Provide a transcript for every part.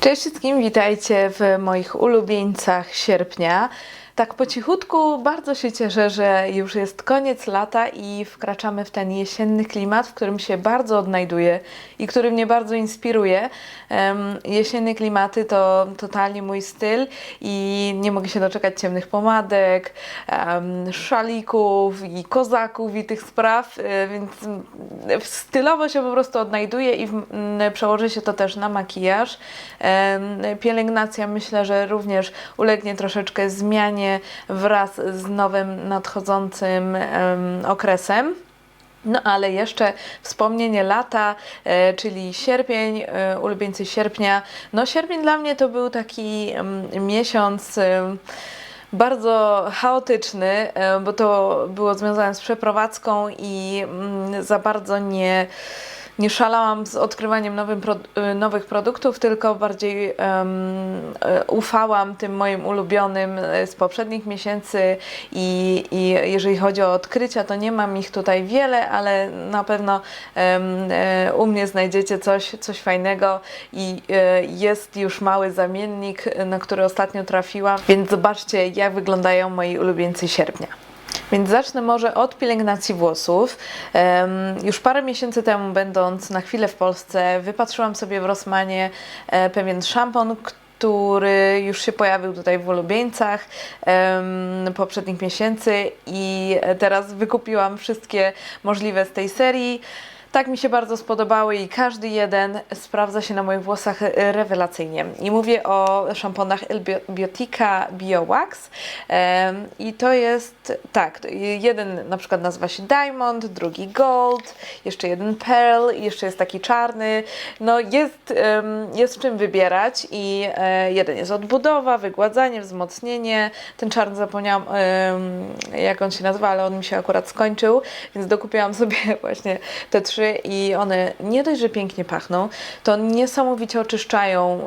Cześć wszystkim, witajcie w moich ulubieńcach sierpnia. Tak po cichutku bardzo się cieszę, że już jest koniec lata i wkraczamy w ten jesienny klimat, w którym się bardzo odnajduję i który mnie bardzo inspiruje. Em, jesienne klimaty to totalnie mój styl i nie mogę się doczekać ciemnych pomadek, em, szalików i kozaków i tych spraw, e, więc stylowo się po prostu odnajduję i w- przełoży się to też na makijaż. Em, Pielęgnacja myślę, że również ulegnie troszeczkę zmianie wraz z nowym nadchodzącym em, okresem. No ale jeszcze wspomnienie lata, e, czyli sierpień, e, ulubieńcy sierpnia. No sierpień dla mnie to był taki miesiąc em, bardzo chaotyczny, e, bo to było związane z przeprowadzką i mm, za bardzo nie, nie szalałam z odkrywaniem nowym y, nowych produktów, tylko bardziej e, ufałam tym moim ulubionym e, z poprzednich miesięcy i, i jeżeli chodzi o odkrycia, to nie mam ich tutaj wiele, ale na pewno e, u mnie znajdziecie coś, coś fajnego i jest już mały zamiennik, na który ostatnio trafiłam, więc zobaczcie jak wyglądają moi ulubieńcy sierpnia. Więc zacznę może od pielęgnacji włosów. Już parę miesięcy temu, będąc na chwilę w Polsce, wypatrzyłam sobie w Rossmanie e, pewien szampon, który już się pojawił tutaj w ulubieńcach em, poprzednich miesięcy i teraz wykupiłam wszystkie możliwe z tej serii. Tak mi się bardzo spodobały i każdy jeden sprawdza się na moich włosach e, rewelacyjnie. I mówię o szamponach Elbiotica Bio Wax. I to jest, tak, jeden na przykład nazywa się Diamond, drugi Gold, jeszcze jeden Pearl jeszcze jest taki czarny. No jest, jest czym wybierać i e, jeden jest odbudowa, wygładzanie, wzmocnienie. Ten czarny zapomniałam jak on się nazywa, ale on mi się akurat skończył, więc dokupiłam sobie właśnie te trzy i one nie dość, że pięknie pachną, to niesamowicie oczyszczają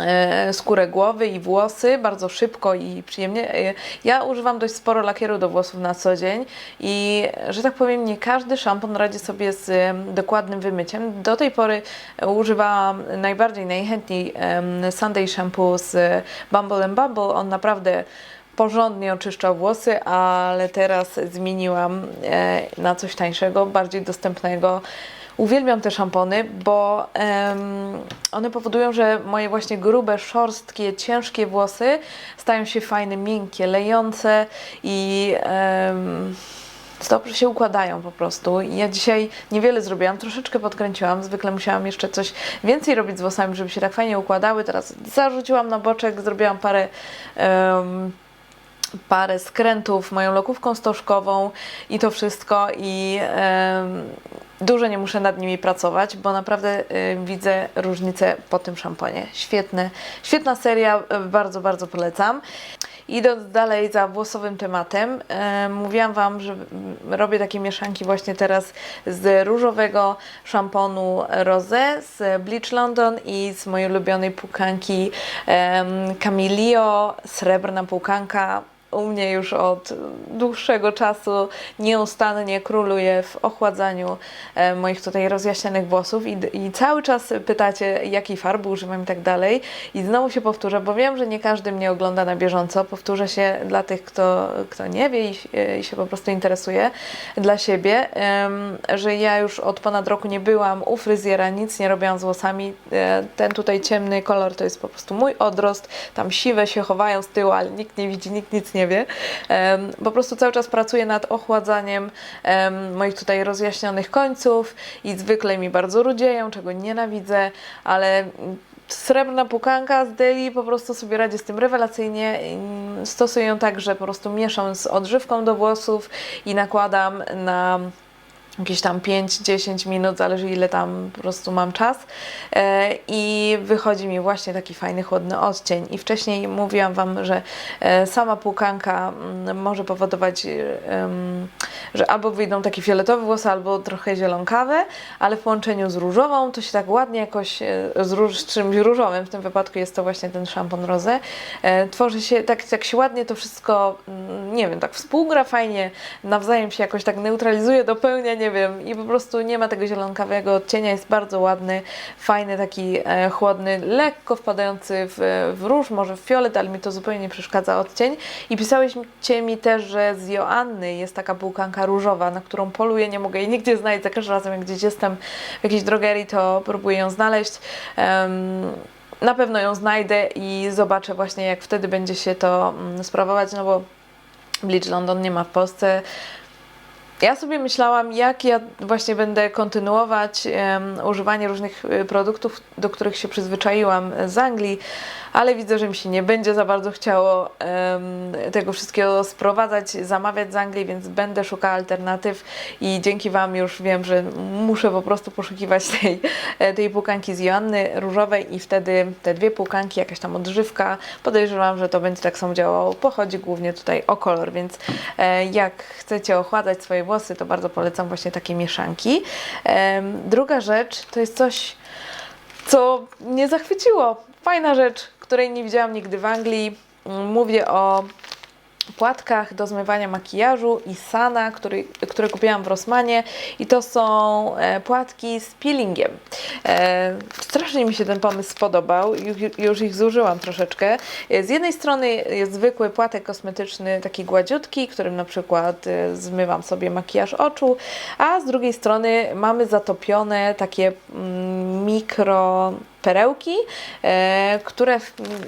e, skórę głowy i włosy bardzo szybko i przyjemnie. E, Ja używam dość sporo lakieru do włosów na co dzień i, że tak powiem, nie każdy szampon radzi sobie z dokładnym wymyciem. Do tej pory e, używałam najbardziej, najchętniej Sunday Shampoo z Bumble and Bubble. On naprawdę porządnie oczyszczał włosy, ale teraz zmieniłam e, na coś tańszego, bardziej dostępnego. Uwielbiam te szampony, bo em, one powodują, że moje właśnie grube, szorstkie, ciężkie włosy stają się fajne, miękkie, lejące i em, dobrze się układają po prostu. Ja dzisiaj niewiele zrobiłam, troszeczkę podkręciłam. Zwykle musiałam jeszcze coś więcej robić z włosami, żeby się tak fajnie układały. Teraz zarzuciłam na boczek, zrobiłam parę. em, parę skrętów moją lokówką stożkową i to wszystko i dużo nie muszę nad nimi pracować, bo naprawdę widzę różnicę po tym szamponie. Świetne, świetna seria, e, bardzo, bardzo polecam. Idąc dalej za włosowym tematem, mówiłam Wam, że mm, robię takie mieszanki właśnie teraz z różowego szamponu Rosé, z Bleach London i z mojej ulubionej pukanki em, Camilio, srebrna pukanka u mnie już od dłuższego czasu nieustannie króluje w ochładzaniu e, moich tutaj rozjaśnionych włosów i, i cały czas pytacie, jakiej farby używam i tak dalej. I znowu się powtórzę, bo wiem, że nie każdy mnie ogląda na bieżąco. Powtórzę się dla tych, kto, kto nie wie i, i się po prostu interesuje dla siebie, że ja już od ponad roku nie byłam u fryzjera, nic nie robiłam z włosami. E, Ten tutaj ciemny kolor to jest po prostu mój odrost. Tam siwe się chowają z tyłu, ale nikt nie widzi, nikt nic nie wie. Em, Po prostu cały czas pracuję nad ochładzaniem em, moich tutaj rozjaśnionych końców i zwykle mi bardzo rudzieją, czego nienawidzę, ale srebrna pukanka z Deli po prostu sobie radzi z tym rewelacyjnie. Stosuję ją tak, że po prostu mieszam z odżywką do włosów i nakładam na jakieś tam 5-10 minut, zależy ile tam po prostu mam czas. E, i wychodzi mi właśnie taki fajny, chłodny odcień. I wcześniej mówiłam Wam, że e, sama płukanka mm, może powodować, em, że albo wyjdą takie fioletowe włosy, albo trochę zielonkawe, ale w połączeniu z różową to się tak ładnie jakoś, e, z, róż, z czymś różowym, w tym wypadku jest to właśnie ten szampon e, tworzy się, tak, tak się ładnie to wszystko, mm, nie wiem, tak współgra fajnie, nawzajem się jakoś tak neutralizuje, dopełnia, nie wiem, i po prostu nie ma tego zielonkawego odcienia, jest bardzo ładny, fajny, taki e, chłodny, lekko wpadający w, w róż, może w fiolet, ale mi to zupełnie nie przeszkadza odcień. I pisałyście mi też, że z Joanny jest taka bułkanka różowa, na którą poluję, nie mogę jej nigdzie znaleźć, za każdym razem jak gdzieś jestem w jakiejś drogerii, to próbuję ją znaleźć. Em, na pewno ją znajdę i zobaczę właśnie, jak wtedy będzie się to mm, sprawować, no bo Bleach London nie ma w Polsce. Ja sobie myślałam, jak ja właśnie będę kontynuować em, używanie różnych y, produktów, do których się przyzwyczaiłam z Anglii, ale widzę, że mi się nie będzie za bardzo chciało tego wszystkiego sprowadzać, zamawiać z Anglii, więc będę szukała alternatyw i dzięki Wam już wiem, że muszę po prostu poszukiwać tej, e, tej pukanki z Joanny różowej i wtedy te dwie pukanki, jakaś tam odżywka, podejrzewam, że to będzie tak samo działało. Pochodzi głównie tutaj o kolor, więc e, jak chcecie ochładzać swoje włosy, to bardzo polecam właśnie takie mieszanki. Druga rzecz to jest coś, co mnie zachwyciło. Fajna rzecz, której nie widziałam nigdy w Anglii. Mówię o płatkach do zmywania makijażu i Sana, który, które kupiłam w Rossmanie i to są e, płatki z peelingiem. E, strasznie mi się ten pomysł spodobał, już, już ich zużyłam troszeczkę. E, z jednej strony jest zwykły płatek kosmetyczny, taki gładziutki, którym na przykład e, zmywam sobie makijaż oczu, a z drugiej strony mamy zatopione takie mm, mikro perełki, e, które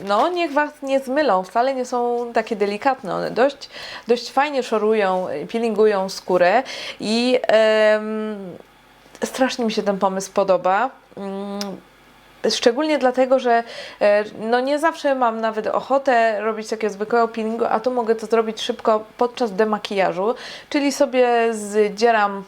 no niech Was nie zmylą, wcale nie są takie delikatne, one dość, dość fajnie szorują, peelingują skórę i strasznie mi się ten pomysł podoba. Mm, Szczególnie dlatego, że e, no nie zawsze mam nawet ochotę robić takiego zwykłego peelingu, a tu mogę to zrobić szybko podczas demakijażu, czyli sobie zdzieram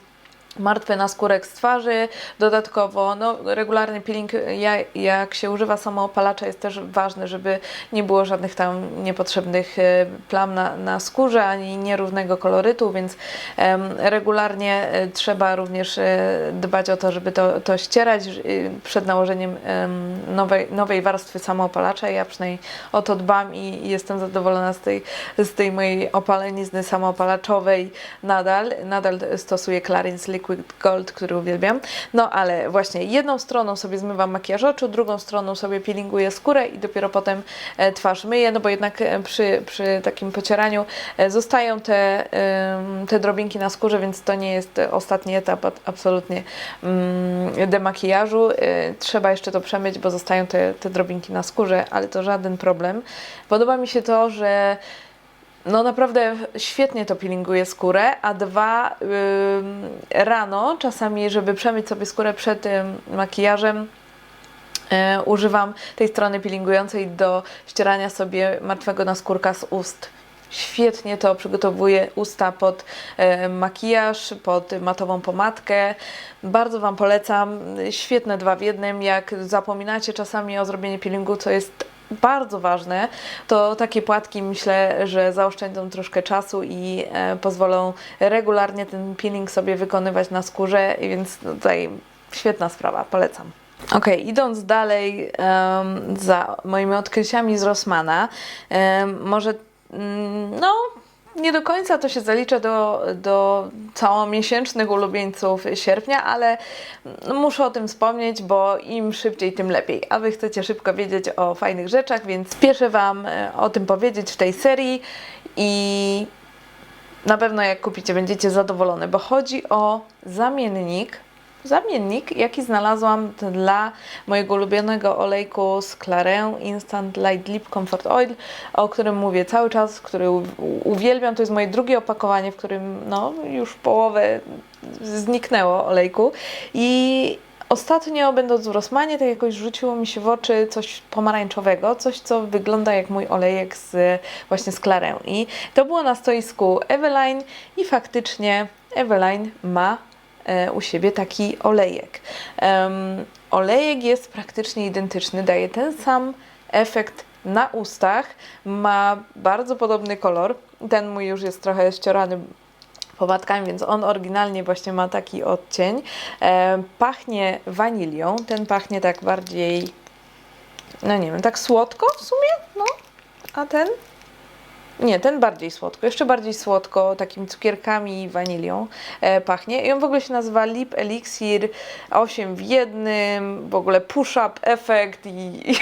martwy naskórek z twarzy. Dodatkowo no, regularny peeling, ja, jak się używa samoopalacza, jest też ważny, żeby nie było żadnych tam niepotrzebnych e, plam na, na skórze ani nierównego kolorytu, więc regularnie e, trzeba również e, dbać o to, żeby to, to ścierać przed nałożeniem em, nowej, nowej warstwy samoopalacza. Ja przynajmniej o to dbam i jestem zadowolona z tej, z tej mojej opalenizny samoopalaczowej nadal. Nadal stosuję Clarins Liquid Gold, który uwielbiam. No ale właśnie jedną stroną sobie zmywam makijaż oczu, drugą stroną sobie peelinguję skórę i dopiero potem e, twarz myję, no bo jednak e, przy, przy takim pocieraniu e, zostają te, te drobinki na skórze, więc to nie jest ostatni etap absolutnie mm, demakijażu. Trzeba jeszcze to przemyć, bo zostają te, te drobinki na skórze, ale to żaden problem. Podoba mi się to, że no naprawdę świetnie to peelinguje skórę, a dwa ym, rano czasami, żeby przemyć sobie skórę przed tym makijażem, e, używam tej strony peelingującej do ścierania sobie martwego naskórka z ust. Świetnie to przygotowuje usta pod makijaż, pod matową pomadkę. Bardzo Wam polecam. Świetne dwa w jednym. Jak zapominacie czasami o zrobieniu peelingu, co jest bardzo ważne, to takie płatki myślę, że zaoszczędzą troszkę czasu i e, pozwolą regularnie ten peeling sobie wykonywać na skórze, więc tutaj świetna sprawa, polecam. Okej, idąc dalej em, za moimi odkryciami z Rossmana, em, może mm, no nie do końca to się zalicza do, do całomiesięcznych ulubieńców sierpnia, ale muszę o tym wspomnieć, bo im szybciej, tym lepiej. A Wy chcecie szybko wiedzieć o fajnych rzeczach, więc spieszę Wam e, o tym powiedzieć w tej serii i na pewno jak kupicie, będziecie zadowolone, bo chodzi o zamiennik. Zamiennik, jaki znalazłam dla mojego ulubionego olejku z Clarins Instant Light Lip Comfort Oil, o którym mówię cały czas, który uwielbiam. To jest moje drugie opakowanie, w którym no, już połowę zniknęło olejku. I ostatnio, będąc w Rossmanie, tak jakoś rzuciło mi się w oczy coś pomarańczowego, coś, co wygląda jak mój olejek z, właśnie z Clarins. I to było na stoisku Eveline i faktycznie Eveline ma u siebie taki olejek. Olejek jest praktycznie identyczny, daje ten sam efekt na ustach, ma bardzo podobny kolor. Ten mój już jest trochę ściorany pomadkami, więc on oryginalnie właśnie ma taki odcień. E, pachnie wanilią, ten pachnie tak bardziej, no nie wiem, tak słodko w sumie, no, a ten Nie, ten bardziej słodko, jeszcze bardziej słodko, takimi cukierkami i wanilią e, pachnie. I on w ogóle się nazywa Lip Elixir 8 w jednym, w ogóle push-up efekt i, i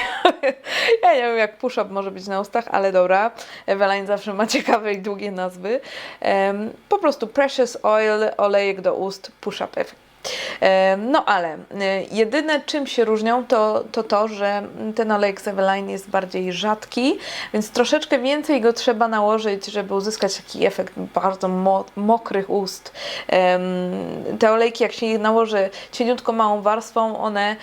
ja nie wiem jak push-up może być na ustach, ale dobra. Eveline zawsze ma ciekawe i długie nazwy. Em, po prostu Precious Oil, olejek do ust, push-up efekt. Em, No ale y, jedyne czym się różnią to, to to, że ten olejek z Eveline jest bardziej rzadki, więc troszeczkę więcej go trzeba nałożyć, żeby uzyskać taki efekt bardzo mo mokrych ust. Te olejki jak się je nałoży cieniutko małą warstwą, one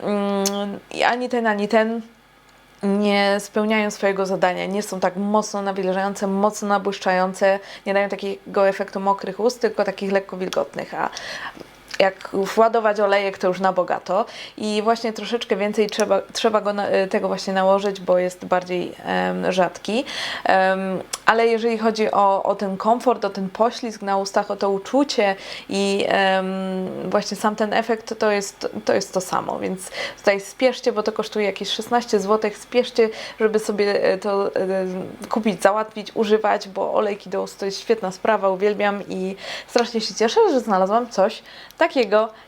mm, ani ten, ani ten nie spełniają swojego zadania, nie są tak mocno nawilżające, mocno nabłyszczające, nie dają takiego efektu mokrych ust, tylko takich lekko wilgotnych, a jak władować olejek, to już na bogato. I właśnie troszeczkę więcej trzeba, trzeba go na, tego właśnie nałożyć, bo jest bardziej em, rzadki. Em, ale jeżeli chodzi o, o ten komfort, o ten poślizg na ustach, o to uczucie i em, właśnie sam ten efekt, to jest, to jest to samo, więc tutaj spieszcie, bo to kosztuje jakieś 16 zł, spieszcie, żeby sobie e, to e, kupić, załatwić, używać, bo olejki do ust to jest świetna sprawa, uwielbiam i strasznie się cieszę, że znalazłam coś takiego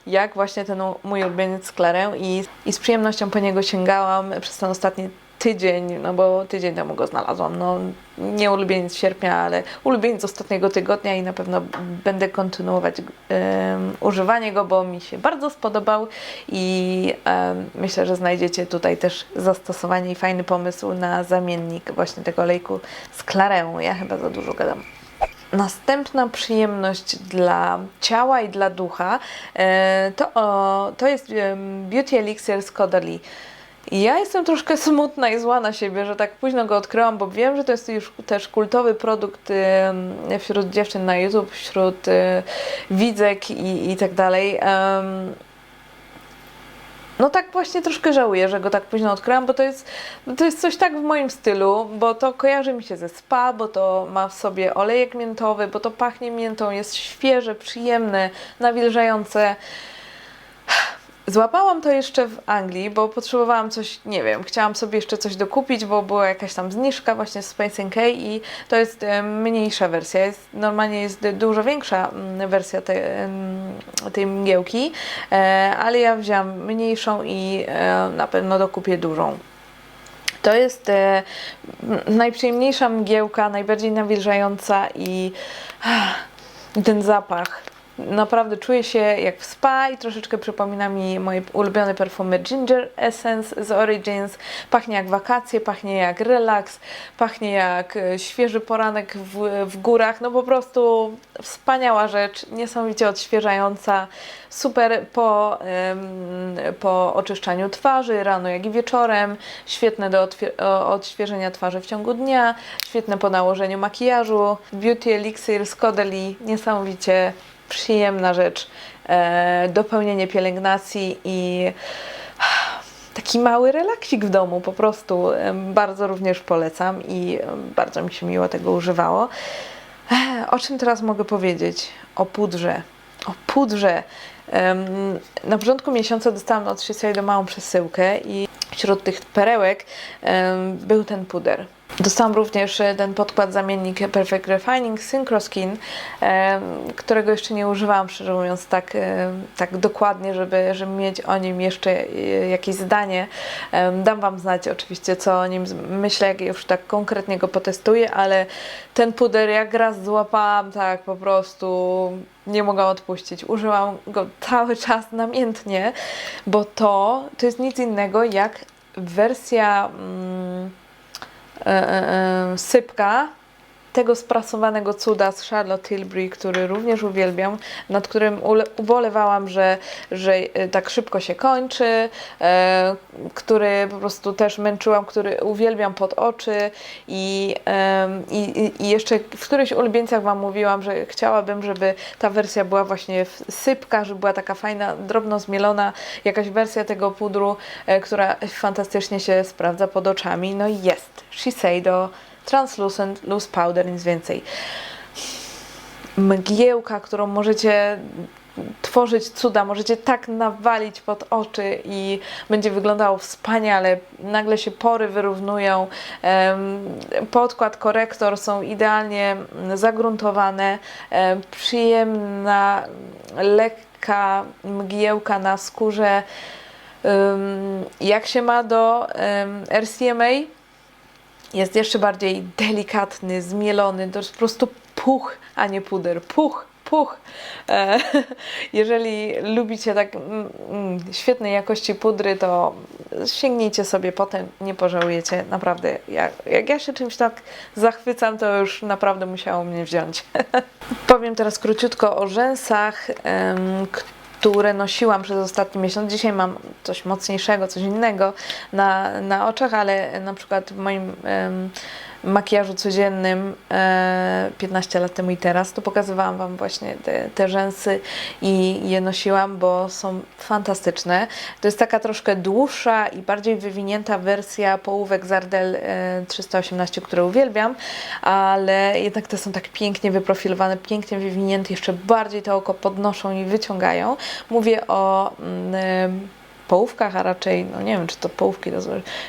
jak właśnie ten mój ulubieniec Clarę i, i z przyjemnością po niego sięgałam przez ten ostatni tydzień, no bo tydzień temu go znalazłam. No, nie ulubieniec sierpnia, ale ulubieniec ostatniego tygodnia i na pewno będę kontynuować em, używanie go, bo mi się bardzo spodobał i em, myślę, że znajdziecie tutaj też zastosowanie i fajny pomysł na zamiennik właśnie tego olejku z Clarę. Ja chyba za dużo gadam. Następna przyjemność dla ciała i dla ducha e, to, to jest Beauty Elixir z Caudalie. Ja jestem troszkę smutna i zła na siebie, że tak późno go odkryłam, bo wiem, że to jest już też kultowy produkt wśród dziewczyn na YouTube, wśród e, widzek i, i tak dalej. No tak właśnie troszkę żałuję, że go tak późno odkryłam, bo to jest, bo to jest coś tak w moim stylu, bo to kojarzy mi się ze spa, bo to ma w sobie olejek miętowy, bo to pachnie miętą, jest świeże, przyjemne, nawilżające. Złapałam to jeszcze w Anglii, bo potrzebowałam coś, nie wiem, chciałam sobie jeszcze coś dokupić, bo była jakaś tam zniżka właśnie z Space NK i to jest mniejsza wersja. Jest, normalnie jest dużo większa mm, wersja te, em, tej mgiełki, e, ale ja wzięłam mniejszą i e, na pewno dokupię dużą. To jest e, najprzyjemniejsza mgiełka, najbardziej nawilżająca i ten zapach. Naprawdę czuję się jak w spa i troszeczkę przypomina mi moje ulubione perfumy Ginger Essence z Origins. Pachnie jak wakacje, pachnie jak relaks, pachnie jak e, świeży poranek w, w górach. No po prostu wspaniała rzecz, niesamowicie odświeżająca. Super po, em, po oczyszczaniu twarzy, rano jak i wieczorem. Świetne do odświeżenia twarzy w ciągu dnia. Świetne po nałożeniu makijażu. Beauty Elixir z niesamowicie przyjemna rzecz. E, dopełnienie pielęgnacji i taki mały relaksik w domu po prostu. Bardzo również polecam i bardzo mi się miło tego używało. O czym teraz mogę powiedzieć? O pudrze. O pudrze. Na początku miesiąca dostałam od Shiseido małą przesyłkę i wśród tych perełek był ten puder. Dostałam również e, ten podkład zamiennik Perfect Refining Synchro Skin, em, którego jeszcze nie używałam, szczerze mówiąc, tak, em, tak dokładnie, żeby, żeby mieć o nim jeszcze e, jakieś zdanie. Dam Wam znać oczywiście, co o nim myślę, jak już tak konkretnie go potestuję, ale ten puder jak raz złapałam, tak po prostu nie mogłam odpuścić. Użyłam go cały czas namiętnie, bo to, to jest nic innego jak wersja mm, e, e, e, sypka tego sprasowanego cuda z Charlotte Tilbury, który również uwielbiam, nad którym ubolewałam, że, że e, tak szybko się kończy, e, który po prostu też męczyłam, który uwielbiam pod oczy i, em, i, i- jeszcze w którychś ulubieńcach Wam mówiłam, że chciałabym, żeby ta wersja była właśnie sypka, żeby była taka fajna, drobno zmielona, jakaś wersja tego pudru, e, która fantastycznie się sprawdza pod oczami. No i jest. Shiseido Translucent Loose Powder, nic więcej. Mgiełka, którą możecie tworzyć cuda, możecie tak nawalić pod oczy i będzie wyglądało wspaniale. Nagle się pory wyrównują, podkład, korektor są idealnie zagruntowane, em, przyjemna, lekka mgiełka na skórze. Jak się ma do RCMA? Jest jeszcze bardziej delikatny, zmielony, to jest po prostu puch, a nie puder. Puch, puch. E, Jeżeli lubicie tak mm, mm, świetnej jakości pudry, to sięgnijcie sobie potem, nie pożałujecie. Naprawdę, jak, jak ja się czymś tak zachwycam, to już naprawdę musiało mnie wziąć. Powiem teraz króciutko o rzęsach, które nosiłam przez ostatni miesiąc. Dzisiaj mam coś mocniejszego, coś innego na, na oczach, ale na przykład w moim makijażu codziennym e, 15 lat temu i teraz, to pokazywałam Wam właśnie te, te rzęsy i je nosiłam, bo są fantastyczne. To jest taka troszkę dłuższa i bardziej wywinięta wersja połówek z Ardell e, 318, które uwielbiam, ale jednak te są tak pięknie wyprofilowane, pięknie wywinięte, jeszcze bardziej to oko podnoszą i wyciągają. Mówię o mm, połówkach, a raczej, no nie wiem, czy to połówki,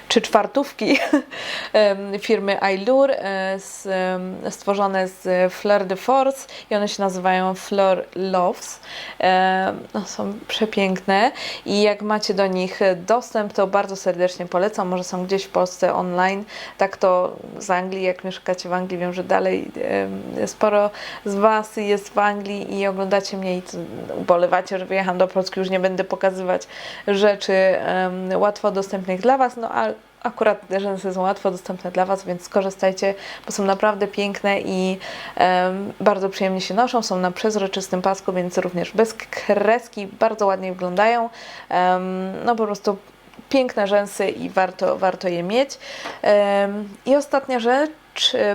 czy czwartówki firmy Ailur, e, stworzone z Fleur de Force i one się nazywają Fleur Loves. Em, No, są przepiękne i jak macie do nich dostęp, to bardzo serdecznie polecam. Może są gdzieś w Polsce online, tak to z Anglii, jak mieszkacie w Anglii, wiem, że dalej sporo z Was jest w Anglii i oglądacie mnie i ubolewacie, że wyjechałam do Polski, już nie będę pokazywać rzeczy łatwo dostępnych dla Was, no a akurat te rzęsy są łatwo dostępne dla Was, więc skorzystajcie, bo są naprawdę piękne i em, bardzo przyjemnie się noszą, są na przezroczystym pasku, więc również bez kreski, bardzo ładnie wyglądają, Em, no po prostu piękne rzęsy i warto, warto je mieć. Em, I ostatnia rzecz,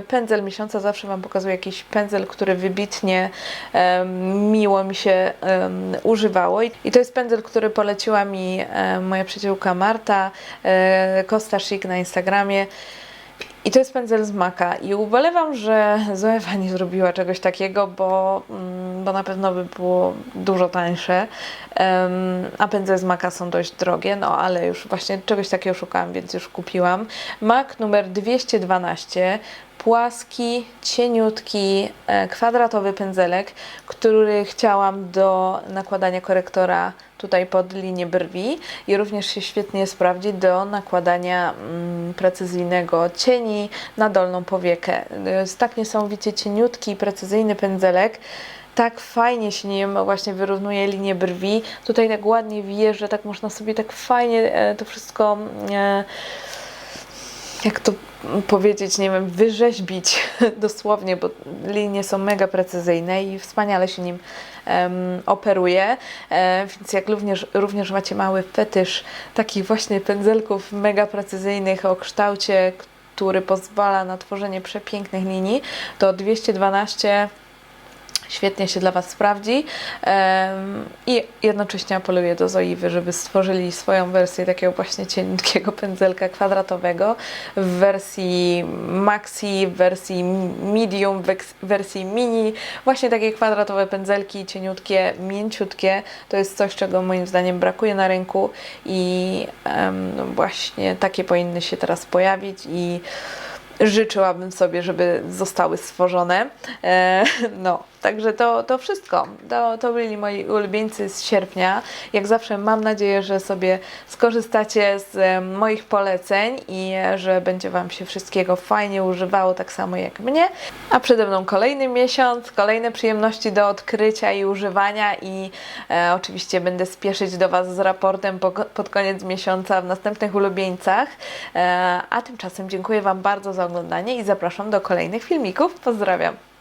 pędzel miesiąca, zawsze Wam pokazuję jakiś pędzel, który wybitnie em, miło mi się em, używało. I, to jest pędzel, który poleciła mi moja przyjaciółka Marta, e, Costa Chic na Instagramie. I to jest pędzel z Maka. I ubolewam, że Zoewa nie zrobiła czegoś takiego, bo, mm, bo na pewno by było dużo tańsze, Em, a pędzle z Maka są dość drogie, no ale już właśnie czegoś takiego szukałam, więc już kupiłam. Mak numer 212, płaski, cieniutki, e, kwadratowy pędzelek, który chciałam do nakładania korektora tutaj pod linię brwi i również się świetnie sprawdzi do nakładania mm, precyzyjnego cieni na dolną powiekę. Jest tak niesamowicie cieniutki precyzyjny pędzelek, tak fajnie się nim właśnie wyrównuje linię brwi. Tutaj tak ładnie wjeżdża, tak można sobie tak fajnie e, to wszystko e, jak to powiedzieć, nie wiem, wyrzeźbić dosłownie, bo linie są mega precyzyjne i wspaniale się nim em, operuje. E, więc jak również, również macie mały fetysz takich właśnie pędzelków mega precyzyjnych o kształcie, który pozwala na tworzenie przepięknych linii, to 212 świetnie się dla Was sprawdzi. I jednocześnie apeluję do Zoiwy, żeby stworzyli swoją wersję takiego właśnie cieniutkiego pędzelka kwadratowego w wersji maxi, w wersji medium, w wersji mini, właśnie takie kwadratowe pędzelki, cieniutkie, mięciutkie, to jest coś, czego moim zdaniem brakuje na rynku i no właśnie takie powinny się teraz pojawić i życzyłabym sobie, żeby zostały stworzone. E, no, także to, to wszystko. To, to byli moi ulubieńcy z sierpnia. Jak zawsze mam nadzieję, że sobie skorzystacie z moich poleceń i że będzie Wam się wszystkiego fajnie używało, tak samo jak mnie. A przede mną kolejny miesiąc, kolejne przyjemności do odkrycia i używania i e, oczywiście będę spieszyć do Was z raportem po, pod koniec miesiąca w następnych ulubieńcach. E, a tymczasem dziękuję Wam bardzo za oglądanie i zapraszam do kolejnych filmików. Pozdrawiam!